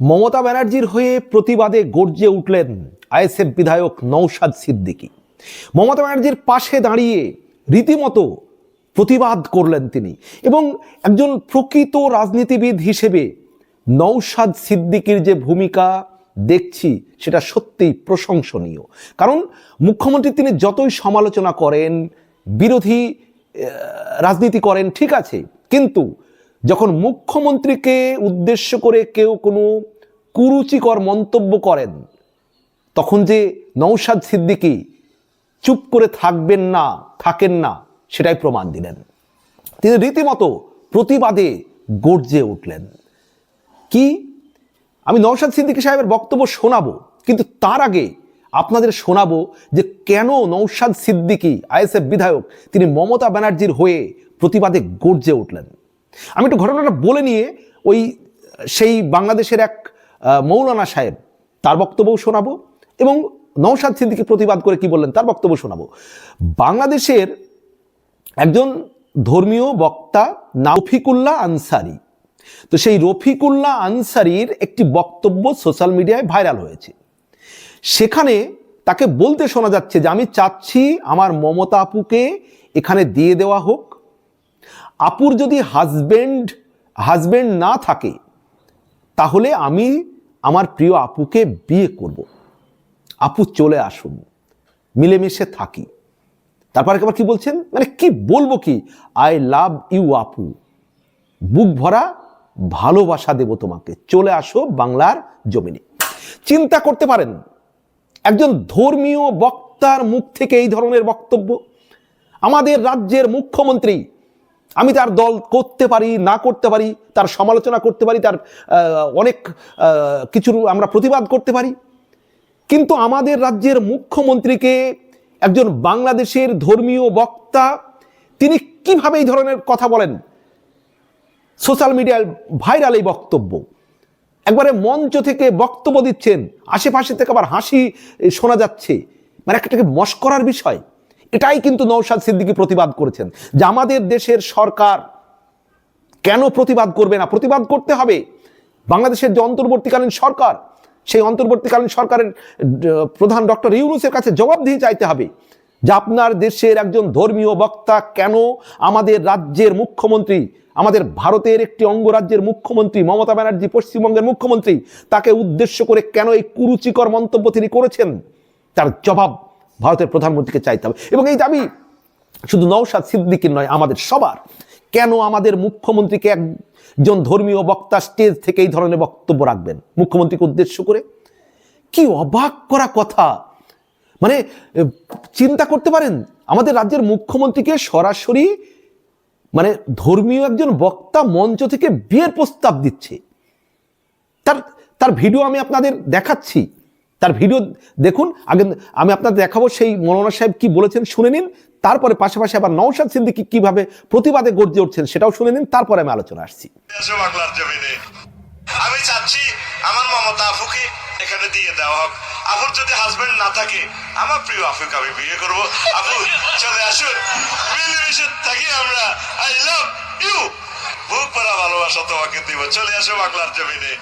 মমতা ব্যানার্জির হয়ে প্রতিবাদে গর্জে উঠলেন আইএসএফ বিধায়ক নৌশাদ সিদ্দিকী। মমতা ব্যানার্জির পাশে দাঁড়িয়ে রীতিমতো প্রতিবাদ করলেন তিনি এবং একজন প্রকৃত রাজনীতিবিদ হিসেবে নৌশাদ সিদ্দিকীর যে ভূমিকা দেখছি, সেটা সত্যিই প্রশংসনীয়। কারণ মুখ্যমন্ত্রী তিনি যতই সমালোচনা করেন, বিরোধী রাজনীতি করেন, ঠিক আছে, কিন্তু যখন মুখ্যমন্ত্রীকে উদ্দেশ্য করে কেউ কোনো কুরুচিকর মন্তব্য করেন, তখন যে নৌশাদ সিদ্দিকী চুপ করে থাকবেন না, থাকেন না, সেটাই প্রমাণ দিলেন। তিনি রীতিমতো প্রতিবাদে গর্জে উঠলেন। কি? আমি নৌশাদ সিদ্দিকী সাহেবের বক্তব্য শোনাবো, কিন্তু তার আগে আপনাদের শোনাবো যে কেন নৌশাদ সিদ্দিকী, আইএসএফ বিধায়ক, তিনি মমতা ব্যানার্জির হয়ে প্রতিবাদে গর্জে উঠলেন। আমি একটু ঘটনাটা বলে নিয়ে ওই সেই বাংলাদেশের এক মৌলানা সাহেব তার বক্তব্যও শোনাবো এবং নৌশাদ সিদ্দিকী প্রতিবাদ করে কি বললেন তার বক্তব্য শোনাবো। বাংলাদেশের একজন ধর্মীয় বক্তা না রফিকুল্লাহ আনসারি। তো সেই রফিকুল্লাহ আনসারির একটি বক্তব্য সোশ্যাল মিডিয়ায় ভাইরাল হয়েছে। সেখানে তাকে বলতে শোনা যাচ্ছে যে, আমি চাচ্ছি আমার মমতা আপুকে এখানে দিয়ে দেওয়া হোক আপুর যদি হাজবেন্ড হাজব্যান্ড না থাকে, তাহলে আমি আমার প্রিয় আপুকে বিয়ে করব। আপু চলে আসুন, মিলেমিশে থাকি। তারপর একবার কি বলছেন? মানে কি বলব কি? আই লাভ ইউ আপু। বুক ভরা ভালোবাসা দেব তোমাকে। চলে আসো বাংলার জমিনে। চিন্তা করতে পারেন, একজন ধর্মীয় বক্তার মুখ থেকে এই ধরনের বক্তব্য। আমাদের রাজ্যের মুখ্যমন্ত্রী আমি তার দল করতে পারি, না করতে পারি, তার সমালোচনা করতে পারি, তার অনেক কিছুর আমরা প্রতিবাদ করতে পারি। কিন্তু আমাদের রাজ্যের মুখ্যমন্ত্রীকে একজন বাংলাদেশের ধর্মীয় বক্তা, তিনি কীভাবে এই ধরনের কথা বলেন? সোশ্যাল মিডিয়ায় ভাইরাল এই বক্তব্য। একবারে মঞ্চ থেকে বক্তব্য দিচ্ছেন, আশেপাশে থেকে আবার হাসি শোনা যাচ্ছে। মানে একটা মস্করার বিষয়। এটাই কিন্তু নৌশাদ সিদ্দিকি প্রতিবাদ করেছেন যে আমাদের দেশের সরকার কেন প্রতিবাদ করবে না? প্রতিবাদ করতে হবে। বাংলাদেশের যে অন্তর্বর্তীকালীন সরকার, সেই অন্তর্বর্তীকালীন সরকারের প্রধান ডক্টর ইউনুসের কাছে জবাবদিহি চাইতে হবে যে আপনার দেশের একজন ধর্মীয় বক্তা কেন আমাদের রাজ্যের মুখ্যমন্ত্রী, আমাদের ভারতের একটি অঙ্গরাজ্যের মুখ্যমন্ত্রী, মমতা ব্যানার্জি, পশ্চিমবঙ্গের মুখ্যমন্ত্রী, তাকে উদ্দেশ্য করে কেন এই কুরুচিকর মন্তব্য তিনি করেছেন? তার জবাব ভারতের প্রধানমন্ত্রীকে চাইতে হবে। এবং এই দাবি শুধু নৌশাদ সিদ্দিকির নয়, আমাদের সবার। কেন আমাদের মুখ্যমন্ত্রীকে একজন ধর্মীয় বক্তা স্টেজ থেকে এই ধরনের বক্তব্য রাখবেন? মুখ্যমন্ত্রীকে উদ্দেশ্য করে? কি অবাক করা কথা! মানে চিন্তা করতে পারেন, আমাদের রাজ্যের মুখ্যমন্ত্রীকে সরাসরি মানে ধর্মীয় একজন বক্তা মঞ্চ থেকে বিয়ের প্রস্তাব দিচ্ছে। তার তার ভিডিও আমি আপনাদের দেখাচ্ছি। তার ভিডিও দেখুন। আগে আমি আপনাদের দেখাবো সেই মৌলানা সাহেব কি বলেছেন, শুনে নিন। তারপরে পাশাপাশি আবার নওশাদ সিদ্দিকি কীভাবে প্রতিবাদে গর্জে উঠছেন সেটাও শুনে নিন। তারপরে আমি আলোচনা আসছি। আমি চাচ্ছি আমার মমতা আফুকে এখানে দিয়ে দেওয়া হোক। আফুর যদি হাজবেন্ড না থাকে, আমার প্রিয় আফুকে আমি বিয়ে করব। আফু চলে আসুন। মিলেমিশে থাকি আমরা। আই লাভ ইউ বুক ভরা ভালোবাসা তোমাকে দিব। চলে আসো বাংলার জমিনে।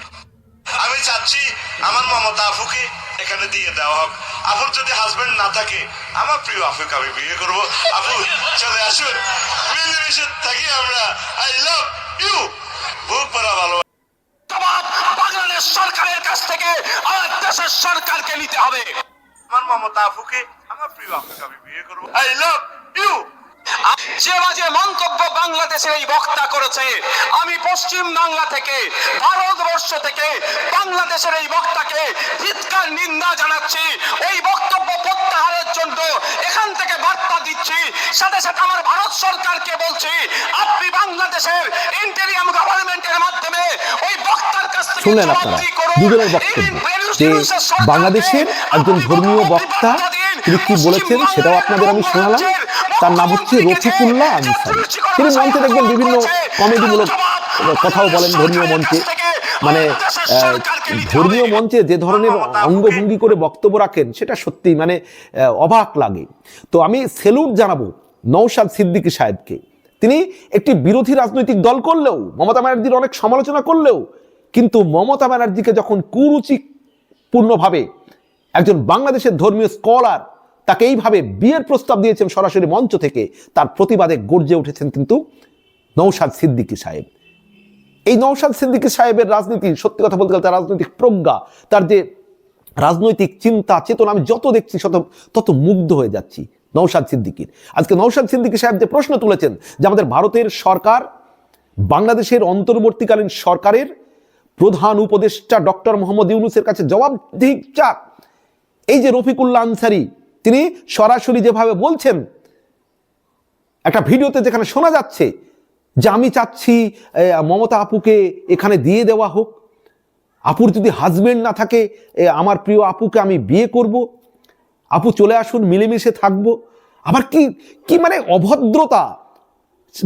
আমি চাচ্ছি আমার মমতা আফুকে এখানে দিয়ে দেওয়া হোক। আফুর যদি হাজবেন্ড না থাকে আমার প্রিয় আফুকে আমি বিয়ে করব। আফু চলে আসুন। মিলেমিশে থাকি আমরা। আই লাভ ইউ বুক ভরা বাংলাদেশ সরকারের কাছ থেকে আমার দেশের সরকারকে নিতে হবে। আমার মমতা আফুকে আমার প্রিয় আফুকে আমি বিয়ে করব। আই লাভ ইউ যে বাজে মন্তব্য বাংলাদেশের এই বক্তা করেছে আমি পশ্চিম বাংলা থেকে ভারতবর্ষ থেকে বাংলাদেশের এই বক্তাকে চিৎকার নিন্দা জানাচ্ছি। এই বক্তব্য প্রত্যাহারের জন্য এখান থেকে বার্তা দিচ্ছি। সাথে সাথে আমার ভারত সরকারকে বলছি আপনি বাংলাদেশের ইন্টেরিয়াম গভর্নমেন্টের মাধ্যমে ওই বক্তার কাছ থেকে শুনলেন আপনারা? দুজনের বক্তব্য। যে বাংলাদেশের একজন ধর্মীয় বক্তা তিনি কি বলেছেন? সেটাও আপনাদের আমি শোনালাম। তার নাম হচ্ছে রফিকুল্লাহ আনসারি। তিনি মঞ্চে দেখবেন বিভিন্ন কমেডিমূলক কথাও বলেন ধর্মীয় মঞ্চে। মানে ধর্মীয় মঞ্চে যে ধরনের অঙ্গভঙ্গি করে বক্তব্য রাখেন সেটা সত্যি মানে অবাক লাগে। তো আমি সেলুট জানাব নৌশাদ সিদ্দিকী সাহেবকে। তিনি একটি বিরোধী রাজনৈতিক দল করলেও মমতা ব্যানার্জির অনেক সমালোচনা করলেও কিন্তু মমতা ব্যানার্জিকে যখন কুরুচিপূর্ণভাবে একজন বাংলাদেশের ধর্মীয় স্কলার তাকে এইভাবে বিয়ের প্রস্তাব দিয়েছেন সরাসরি মঞ্চ থেকে। তার প্রতিবাদে গর্জে উঠেছেন কিন্তু নৌশাদ সিদ্দিকী সাহেব। এই নৌশাদ সিদ্দিকী সাহেবের রাজনীতি, সত্যি কথা বলতে গেলে তার রাজনৈতিক প্রজ্ঞা, তার যে রাজনৈতিক চিন্তা, চেতনা, আমি যত দেখছি শত, তত মুগ্ধ হয়ে যাচ্ছি নৌশাদ সিদ্দিকীর। আজকে নৌশাদ সিদ্দিকী সাহেব যে প্রশ্ন তুলেছেন যে আমাদের ভারতের সরকার, বাংলাদেশের অন্তর্বর্তীকালীন সরকারের প্রধান উপদেষ্টা ডক্টর মোহাম্মদ ইউনুসের কাছে জবাবদিহি চাক এই যে রফিকুল্লাহ আনসারি তিনি সরাসরি যেভাবে বলছেন, একটা ভিডিওতে যেখানে শোনা যাচ্ছে যে আমি চাচ্ছি মমতা আপুকে এখানে দিয়ে দেওয়া হোক, আপুর যদি হাজবেন্ড না থাকে আমার প্রিয় আপুকে আমি বিয়ে করব, আপু চলে আসুন, মিলেমিশে থাকব। আবার কি কি মানে অভদ্রতা?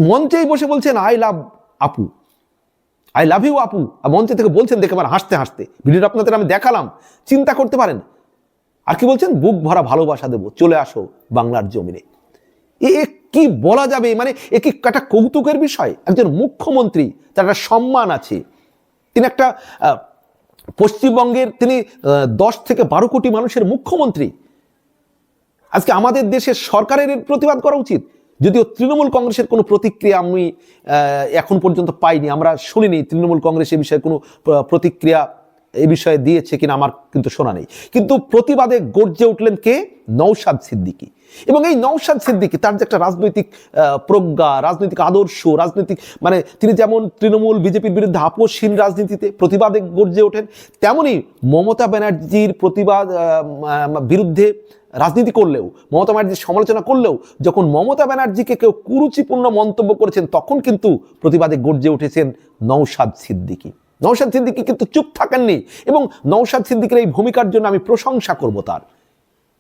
মঞ্চেই বসে বলছেন আই লাভ আপু। আই লাভ ইউ আপু। মঞ্চে থেকে বলছেন, দেখে আমার হাসতে হাসতে। ভিডিওটা আপনাদের আমি দেখালাম। চিন্তা করতে পারেন আর কি বলছেন? বুক ভরা ভালোবাসা দেবো। চলে আসো বাংলার জমিনে। এ কি বলা যাবে? মানে এ কি একটা কৌতুকের বিষয়? একজন মুখ্যমন্ত্রী, তার একটা সম্মান আছে। তিনি একটা পশ্চিমবঙ্গের তিনি দশ থেকে বারো কোটি মানুষের মুখ্যমন্ত্রী। আজকে আমাদের দেশের সরকারের প্রতিবাদ করা উচিত। যদিও তৃণমূল কংগ্রেসের কোনো প্রতিক্রিয়া আমি এখন পর্যন্ত পাইনি। আমরা শুনিনি তৃণমূল কংগ্রেস এ বিষয়ে কোনো প্রতিক্রিয়া এই বিষয়ে দিয়েছে কিনা আমার কিন্তু শোনা নেই। কিন্তু প্রতিবাদে গর্জে উঠলেন কে? নৌশাদ সিদ্দিকী। এবং এই নৌশাদ সিদ্দিকী, তার যে একটা রাজনৈতিক প্রজ্ঞা, রাজনৈতিক আদর্শ, রাজনৈতিক মানে তিনি যেমন তৃণমূল, বিজেপির বিরুদ্ধে আপোষহীন রাজনীতিতে প্রতিবাদে গর্জে ওঠেন, তেমনি মমতা ব্যানার্জির প্রতিবাদ বিরুদ্ধে রাজনীতি করলেও, মমতা ব্যানার্জির সমালোচনা করলেও, যখন মমতা ব্যানার্জিকে কেউ কুরুচিপূর্ণ মন্তব্য করেছেন, তখন কিন্তু প্রতিবাদে গর্জে উঠেছেন নৌশাদ সিদ্দিকী। নৌশাদ সিদ্দিকী কিন্তু চুপ থাকেননি এবং নৌশাদ সিদ্দিকের এই ভূমিকার জন্য আমি প্রশংসা করব তার।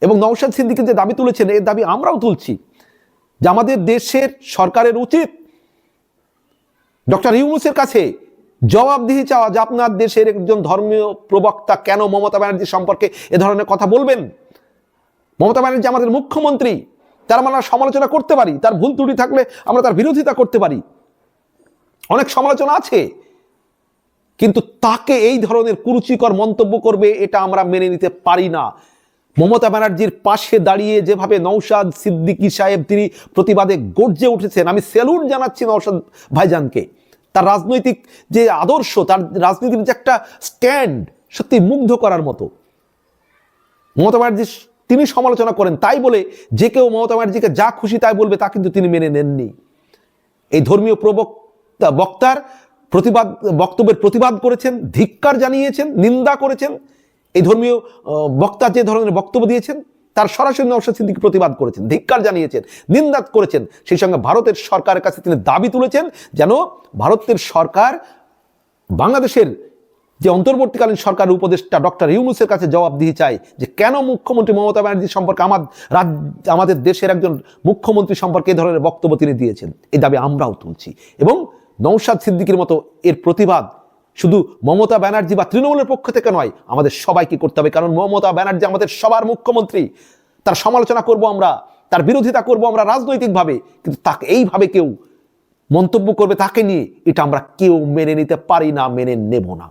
এবং নৌশাদ সিদ্দিকী যে দাবি তুলেছেন এই দাবি আমরাও তুলছি যে আমাদের দেশের সরকারের উচিত ডক্টর ইউনুসের কাছে জবাবদিহি চাওয়া যে আপনার দেশের একজন ধর্মীয় প্রবক্তা কেন মমতা ব্যানার্জি সম্পর্কে এ ধরনের কথা বলবেন? মমতা ব্যানার্জি আমাদের মুখ্যমন্ত্রী, তার আমরা সমালোচনা করতে পারি, তার ভুল ত্রুটি থাকলে আমরা তার বিরোধিতা করতে পারি। অনেক সমালোচনা আছে কিন্তু তাকে এই ধরনের কুরুচিকর মন্তব্য করবে, এটা আমরা মেনে নিতে পারি না। মমতা ব্যানার্জির পাশে দাঁড়িয়ে যেভাবে নৌশাদ সিদ্দিকী সাহেব তিনি প্রতিবাদে গর্জে উঠেছেন, আমি স্যালুট জানাচ্ছি নৌশাদ ভাইজানকে। তার রাজনৈতিক যে আদর্শ, তার রাজনীতির যে একটা স্ট্যান্ড সত্যি মুগ্ধ করার মতো। মমতা ব্যানার্জি তিনি সমালোচনা করেন, তাই বলে যে কেউ মমতা ব্যানার্জিকে যা খুশি তাই বলবে তা কিন্তু তিনি মেনে নেননি। এই ধর্মীয় প্রবক্তা, বক্তার প্রতিবাদ, বক্তব্যের প্রতিবাদ করেছেন, ধিক্কার জানিয়েছেন, নিন্দা করেছেন। এই ধর্মীয় বক্তা যে ধরনের বক্তব্য দিয়েছেন, তার সরাসরি নওশাদ সিদ্দিকী প্রতিবাদ করেছেন, ধিক্কার জানিয়েছেন, নিন্দা করেছেন। সেই সঙ্গে ভারতের সরকারের কাছে তিনি দাবি তুলেছেন যেন ভারতের সরকার বাংলাদেশের যে অন্তর্বর্তীকালীন সরকার উপদেষ্টা ডক্টর ইউনুসের কাছে জবাব দিয়ে চাই যে কেন মুখ্যমন্ত্রী মমতা ব্যানার্জি সম্পর্কে আমার রাজ আমাদের দেশের একজন মুখ্যমন্ত্রী সম্পর্কে এই ধরনের বক্তব্য তিনি দিয়েছেন, এই দাবি আমরাও তুলছি। এবং নৌশাদ সিদ্দিকির মতো এর প্রতিবাদ শুধু মমতা ব্যানার্জি বা তৃণমূলের পক্ষ থেকে নয়, আমাদের সবাইকে করতে হবে। কারণ মমতা ব্যানার্জি আমাদের সবার মুখ্যমন্ত্রী। তার সমালোচনা করব আমরা, তার বিরোধিতা করব আমরা রাজনৈতিকভাবে, কিন্তু তাকে এইভাবে কেউ মন্তব্য করবে তাকে নিয়ে, এটা আমরা কেউ মেনে নিতে পারি না, মেনে নেব না।